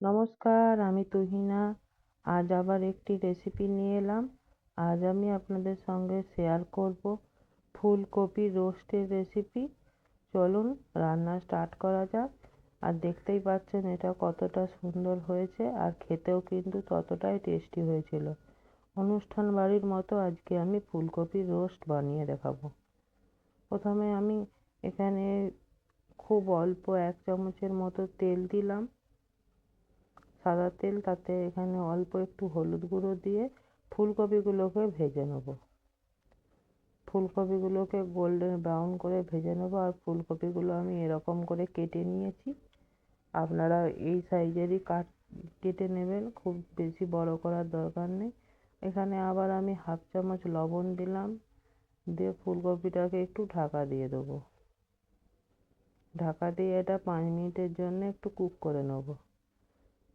নমস্কার, আমি তুহিনা। আজ আবার একটি রেসিপি নিয়ে এলাম। আজ আমি আপনাদের সঙ্গে শেয়ার করব ফুলকপি রোস্টের রেসিপি চলুন, রান্না স্টার্ট করা যাক। আর দেখতেই পাচ্ছেন, এটা কতটা সুন্দর হয়েছে আর খেতেও কিন্তু ততটাই টেস্টি হয়েছিল। অনুষ্ঠান বাড়ির মতো আজকে আমি ফুলকপির রোস্ট বানিয়ে দেখাবো। প্রথমে আমি এখানে খুব অল্প এক চামচের মতো তেল দিলাম। সাদা তেল, তাতে এখানে অল্প একটু হলুদ গুঁড়ো দিয়ে ফুলকপিগুলোকে ভেজে নেব। ফুলকপিগুলোকে গোল্ডেন ব্রাউন করে ভেজে নেব আর ফুলকপিগুলো আমি এরকম করে কেটে নিয়েছি। আপনারা এই সাইজেরই কাট কেটে নেবেন, খুব বেশি বড় করার দরকার নেই। এখানে আবার আমি হাফ চামচ লবণ দিলাম, দিয়ে ফুলকপিটাকে একটু ঢাকা দিয়ে দেবো। ঢাকা দিয়ে এটা পাঁচ মিনিটের জন্য একটু কুক করে নেব।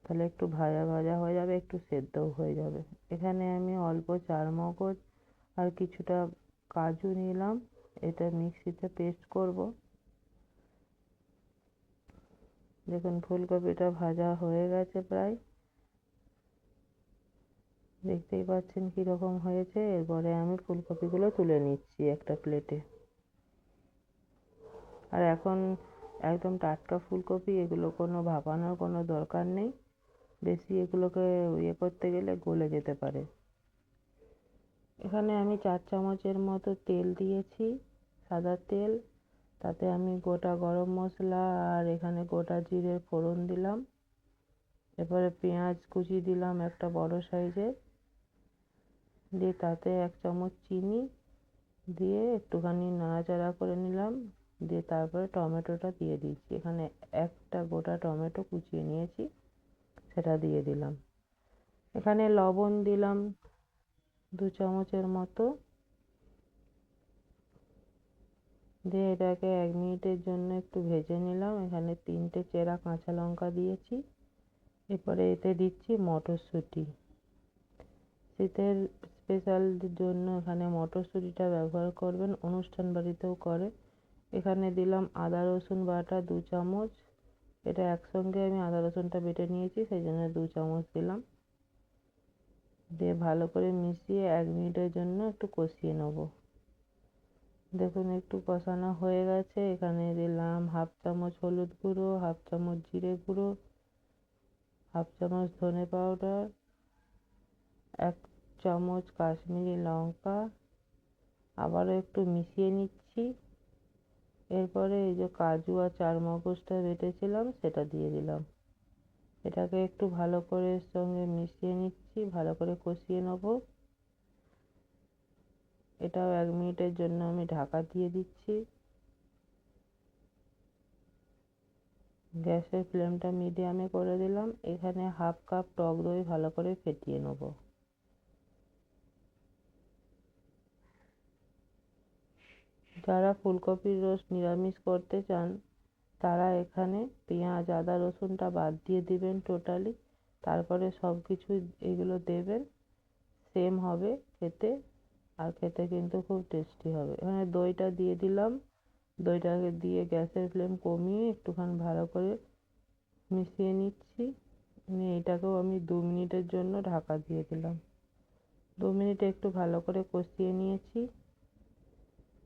তাহলে একটু ভাজা ভাজা হয়ে যাবে, একটু সেদ্ধও হয়ে যাবে। এখানে আমি অল্প চার মগজ আর কিছুটা কাজু নিলাম। এটা মিক্সিতে পেস্ট করব। দেখুন, ফুলকপিটা ভাজা হয়ে গেছে প্রায়। দেখতেই পাচ্ছেন কীরকম হয়েছে। এরপরে আমি ফুলকপিগুলো তুলে নিচ্ছি একটা প্লেটে। আর এখন একদম টাটকা ফুলকপি, এগুলো কোনো ভাপানোর কোনো দরকার নেই। বেশি এগুলোকে ইয়ে করতে গেলে গলে যেতে পারে। এখানে আমি চার চামচের মতো তেল দিয়েছি, সাদা তেল। তাতে আমি গোটা গরম মশলা আর এখানে গোটা জিরে ফোড়ন দিলাম। এরপরে পেঁয়াজ কুচি দিলাম একটা বড় সাইজের দিয়ে তাতে এক চামচ চিনি দিয়ে একটুখানি নাড়াচাড়া করে নিলাম। দিয়ে তারপরে টমেটোটা দিয়ে দিচ্ছি এখানে একটা গোটা টমেটো কুচিয়ে নিয়েছি। সেটা দিয়ে দিলাম। এখানে লবণ দিলাম দু চামচের মতো। দিয়ে এটাকে এক মিনিটের জন্য একটু ভেজে নিলাম। এখানে তিনটে চেরা কাঁচা লঙ্কা দিয়েছি। এরপরে এতে দিচ্ছি মটরশুঁটি। শীতের স্পেশাল জন্য এখানে মটরশুঁটিটা ব্যবহার করবেন, অনুষ্ঠান বাড়িতেও করে। এখানে দিলাম আদা রসুন বাটা দু চামচ। এটা একসঙ্গে আমি আদা রসুনটা বেটে নিয়েছি, সেই জন্য দু চামচ দিলাম। দিয়ে ভালো করে মিশিয়ে এক মিনিটের জন্য একটু কষিয়ে নেব। দেখুন, একটু কষানো হয়ে গেছে। এখানে দিলাম হাফ চামচ হলুদ গুঁড়ো, হাফ চামচ জিরে গুঁড়ো, হাফ চামচ ধনে পাউডার, এক চামচ কাশ্মীরি লঙ্কা। আবারও একটু মিশিয়ে নিচ্ছি। এরপরে এই যে কাজু আর চারমগজটা বেটেছিলাম, সেটা দিয়ে দিলাম। এটাকে একটু ভালো করে সঙ্গে মিশিয়ে নিচ্ছি, ভালো করে কষিয়ে নেব। এটাও এক মিনিটের জন্য আমি ঢাকা দিয়ে দিচ্ছি। গ্যাসের ফ্লেমটা মিডিয়ামে করে দিলাম। এখানে হাফ কাপ টক দই ভালো করে ফেটিয়ে নেব। যারা ফুলকপির রোস্ট নিরামিষ করতে চান, তারা এখানে পেঁয়াজ, আদা, রসুনটা বাদ দিয়ে দিবেন টোটালি তারপরে সব কিছু এগুলো দেবেন সেম হবে খেতে, আর খেতে কিন্তু খুব টেস্টি হবে। এখানে দইটা দিয়ে দিলাম। দইটাকে দিয়ে গ্যাসের ফ্লেম কমিয়ে একটুখানি ভালো করে মিশিয়ে নিচ্ছি। নিয়ে এটাকেও আমি দু মিনিটের জন্য ঢাকা দিয়ে দিলাম। দু মিনিট একটু ভালো করে কষিয়ে নিয়েছি।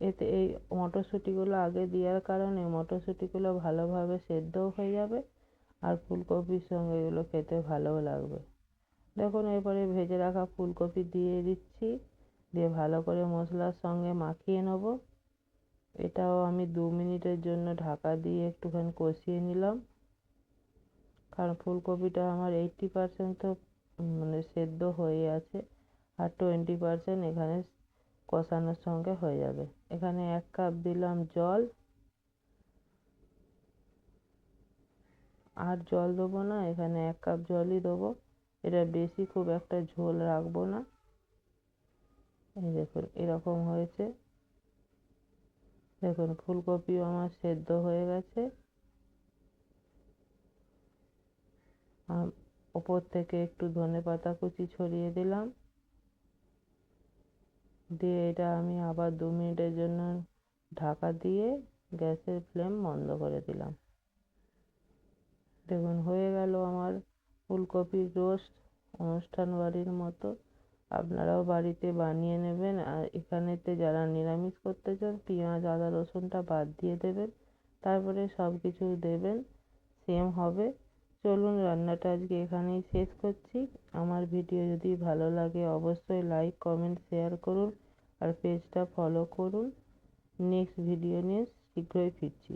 এতে এই মটরশুঁটিগুলো আগে দেওয়ার কারণে মটরশুঁটিগুলো ভালোভাবে সেদ্ধও হয়ে যাবে আর ফুলকপির সঙ্গে এগুলো খেতে ভালোও লাগবে। দেখুন, এরপরে ভেজে রাখা ফুলকপি দিয়ে দিচ্ছি, দিয়ে ভালো করে মশলার সঙ্গে মাখিয়ে নেব। এটাও আমি দু মিনিটের জন্য ঢাকা দিয়ে একটুখানি কষিয়ে নিলাম। কারণ ফুলকপিটা আমার এইটটি পারসেন্ট তো মানে সেদ্ধ হয়ে আছে। আর টোয়েন্টি পারসেন্ট এখানে কষানোর সঙ্গে হয়ে যাবে। এখানে এক কাপ দিলাম জল। আর জল দেবো না, এখানে এক কাপ জলই দেবো। এটা বেশি খুব একটা ঝোল রাখব না। এই দেখুন, এরকম হয়েছে। দেখুন, ফুলকপিও আমার সেদ্ধ হয়ে গেছে। ওপর থেকে একটু ধনে পাতা কুচি ছড়িয়ে দিলাম। দিয়ে এটা আমি আবার দু মিনিটের জন্য ঢাকা দিয়ে গ্যাসের ফ্লেম বন্ধ করে দিলাম। দেখুন, হয়ে গেল আমার ফুলকপির রোস্ট। অনুষ্ঠান বাড়ির মতো আপনারাও বাড়িতে বানিয়ে নেবেন। আর এখানেতে যারা নিরামিষ করতে চান, পেঁয়াজ, আদা, রসুনটা বাদ দিয়ে দেবেন। তারপরে সব কিছু দেবেন। সেম হবে। চলুন রান্নাটা আজকে এখানেই শেষ করছি। আমার ভিডিও যদি ভালো লাগে অবশ্যই লাইক কমেন্ট শেয়ার করুন আর পেজটা ফলো করুন। নেক্সট ভিডিও নিয়ে শীঘ্রই ফিরছি।